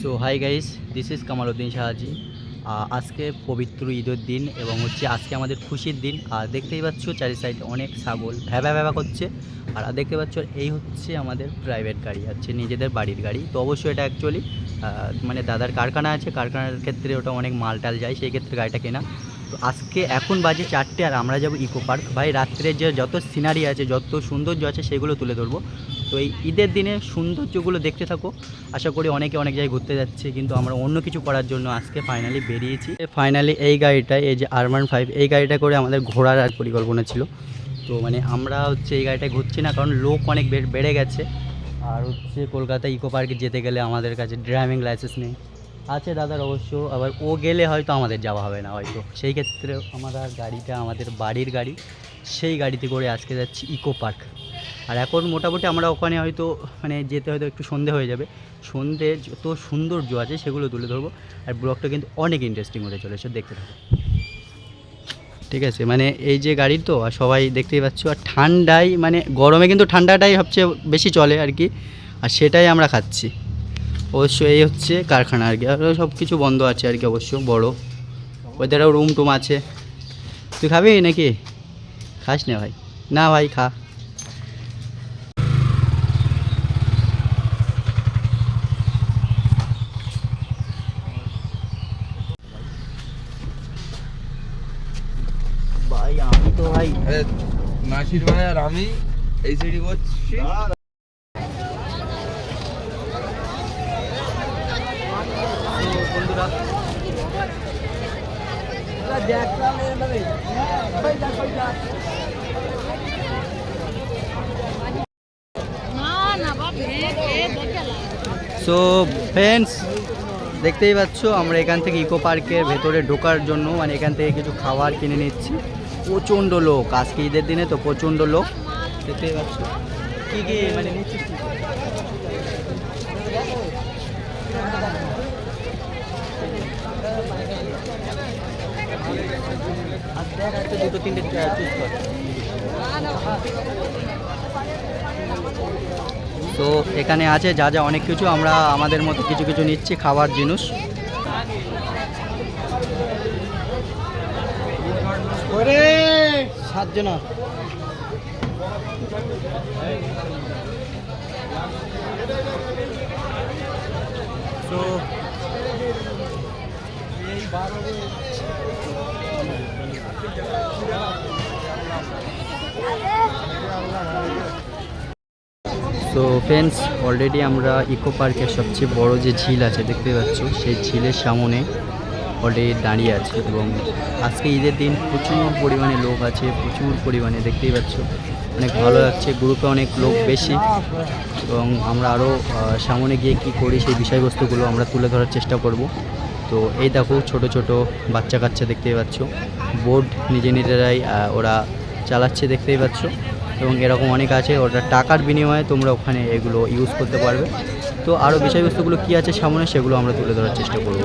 So hi guys this is Kamaluddin Shahaji আজকে পবিত্র ঈদের দিন এবং হচ্ছে আজকে আমাদের খুশির দিন। আর দেখতেই পাচ্ছ চারি সাইডে অনেক ছাগল ভ্যাবা ভ্যাবা করছে। আর দেখতে পাচ্ছ এই হচ্ছে আমাদের প্রাইভেট গাড়ি, হচ্ছে নিজেদের বাড়ির গাড়ি। তো অবশ্যই এটা অ্যাকচুয়ালি মানে দাদার কারখানা আছে, কারখানার ক্ষেত্রে ওটা অনেক মাল টাল যায়, সেই ক্ষেত্রে গাড়িটা কেনা। তো আজকে এখন বাজে চারটে আর আমরা যাব ইকো পার্ক। ভাই, রাত্রে যে যত সিনারি আছে, যত সৌন্দর্য আছে, সেগুলো তুলে ধরবো। তো এই ঈদের দিনে সৌন্দর্যগুলো দেখতে থাকো। আশা করি অনেকে অনেক জায়গায় ঘুরতে যাচ্ছে, কিন্তু আমরা অন্য কিছু করার জন্য আজকে ফাইনালি বেরিয়েছি। ফাইনালি এই গাড়িটায়, এই যে আরমান ফাইভ এই গাড়িটা করে আমাদের ঘোরার আর পরিকল্পনা ছিল। তো মানে আমরা হচ্ছে এই গাড়িটায় ঘুরছি না, কারণ লোক অনেক বেড়ে- বেড়ে গেছে। আর হচ্ছে কলকাতা ইকো পার্কে যেতে গেলে আমাদের কাছে ড্রাইভিং লাইসেন্স নেই। আছে দাদার অবশ্য, আবার ও গেলে হয়তো আমাদের যাওয়া হবে না হয়তো। সেই ক্ষেত্রে আমাদের গাড়িটা, আমাদের বাড়ির গাড়ি, সেই গাড়িতে করে আজকে যাচ্ছি ইকো পার্ক আর এখন মোটামুটি আমরা ওখানে হয়তো মানে যেতে হয়তো একটু সন্ধে হয়ে যাবে। সন্ধে যত সৌন্দর্য আছে সেগুলো তুলে ধরবো। আর ব্লগটা কিন্তু অনেক ইন্টারেস্টিং হতে চলেছে, দেখতে থাকো। ঠিক আছে মানে এই যে গাড়ি তো, আর সবাই দেখতেই পাচ্ছ, আর ঠান্ডাই মানে গরমে কিন্তু ঠান্ডাটাই সবচেয়ে বেশি চলে আর কি। আর সেটাই আমরা খাচ্ছি। অবশ্য এই হচ্ছে কারখানা আর কি, আর সব কিছু বন্ধ আছে আর কি অবশ্য, বড়। ওদেরও রুম টুম আছে। তুই খাবি নাকি? খাস না ভাই? না ভাই, খা ভাই আমি তো ভাই। নাসির ভাই আর আমি এই সাইডে করছি বন্ধুরা সো ফ্রেন্ডস দেখতেই পাচ্ছ আমরা এখান থেকে ইকো পার্কের ভেতরে ঢোকার জন্য মানে এখান থেকে কিছু খাবার কিনে নিচ্ছি। প্রচণ্ড লোক। আজকে ঈদের দিনে তো প্রচণ্ড লোক। মানে তো এখানে আছে যা যা অনেক কিছু। আমরা আমাদের মতো কিছু কিছু নিচ্ছি খাবার জিনিস। সাতজন তো সো ফ্রেন্ডস অলরেডি আমরা ইকো পার্কের সবচেয়ে বড় যে ঝিল আছে দেখতে পাচ্ছ সেই ঝিলের সামনে অলরেডি দাঁড়িয়ে আছে এবং আজকে ঈদের দিন প্রচুর পরিমাণে লোক আছে, প্রচুর পরিমাণে, দেখতেই পাচ্ছ। অনেক ভালো লাগছে, গ্রুপে অনেক লোক বেশি এবং আমরা আরও সামনে গিয়ে কী করি সেই বিষয়বস্তুগুলো আমরা তুলে ধরার চেষ্টা করব। তো এই দেখো ছোট ছোট বাচ্চা কাচ্চা দেখতেই পাচ্ছ। বোর্ড নিজে নিজেরাই ওরা চালাচ্ছে দেখতেই পাচ্ছ এবং এরকম অনেক আছে। ওটা টাকার বিনিময়ে তোমরা ওখানে এগুলো ইউজ করতে পারবে। তো আরও বিষয়বস্তুগুলো কী আছে সামনে সেগুলো আমরা তুলে ধরার চেষ্টা করব।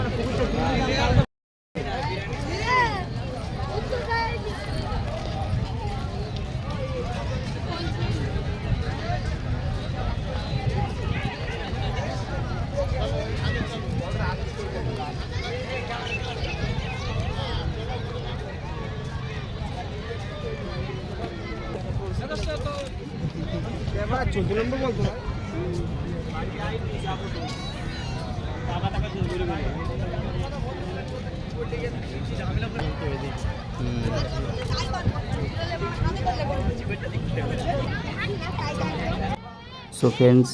সো ফ্রেন্ডস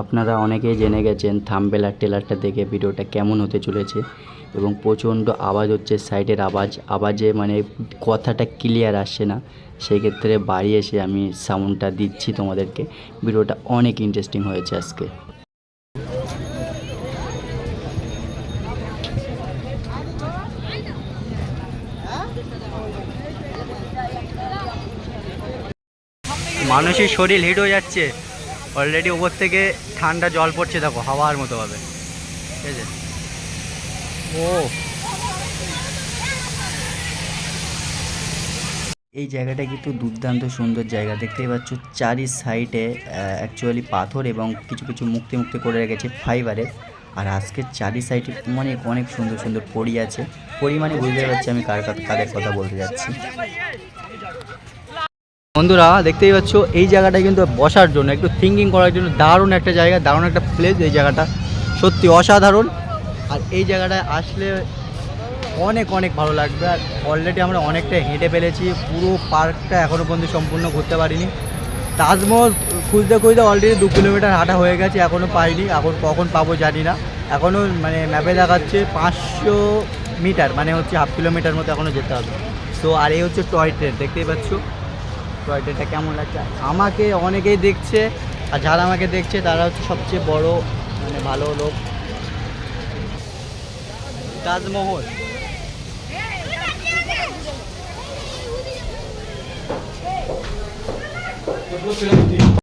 আপনারা অনেকেই জেনে গেছেন থাম্বেল আর টেলারটা দেখে ভিডিওটা কেমন হতে চলেছে এবং প্রচণ্ড আওয়াজ হচ্ছে, সাইডের আওয়াজ। আওয়াজে মানে কথাটা ক্লিয়ার আসছে না। সেই ক্ষেত্রে বাড়ি এসে আমি সাউন্ডটা দিচ্ছি তোমাদেরকে। ভিডিওটা অনেক ইন্টারেস্টিং হয়েছে আজকে। মানুষের শরীর হিট হয়ে যাচ্ছে। অলরেডি ওপর থেকে ঠান্ডা জল পড়ছে, দেখো, হাওয়ার মতো হবে। ঠিক আছে? ও! এই জায়গাটা কিন্তু দুর্দান্ত সুন্দর জায়গা। দেখতেই পাচ্ছ, চারি সাইডে অ্যাকচুয়ালি পাথর এবং কিছু কিছু মুক্তি মুক্তি করে রেখেছে ফাইবারের আর আজকে চারি সাইডে অনেক অনেক সুন্দর সুন্দর পরি আছে। পরিমাণে বুঝতে পারছি আমি কার- কাদের কথা বলতে যাচ্ছি। বন্ধুরা, দেখতেই পাচ্ছ, এই জায়গাটা কিন্তু বসার জন্য, একটু থিঙ্কিং করার জন্য দারুণ একটা জায়গা, দারুণ একটা প্লেস এই জায়গাটা। সত্যি অসাধারণ। আর এই জায়গাটায় আসলে অনেক অনেক ভালো লাগবে। আর অলরেডি আমরা অনেকটা হেঁটে ফেলেছি। পুরো পার্কটা এখনও পর্যন্ত সম্পূর্ণ ঘুরতে পারিনি। তাজমহল খুঁজতে খুঁজতে অলরেডি দু কিলোমিটার হাঁটা হয়ে গেছে এখনও পাইনি। এখন কখন পাবো জানি না। এখনও মানে ম্যাপে দেখাচ্ছে পাঁচশো মিটার মানে হচ্ছে হাফ কিলোমিটার মতো এখনও যেতে হবে। তো আর এই হচ্ছে টয় ট্রেন, দেখতেই পাচ্ছ? টয় ট্রেনটা কেমন লাগছে? আমাকে অনেকেই দেখছে, আর যারা আমাকে দেখছে, তারা হচ্ছে সবচেয়ে বড় মানে ভালো লোক। Taj Mahal. Eu vou tirar o tempo.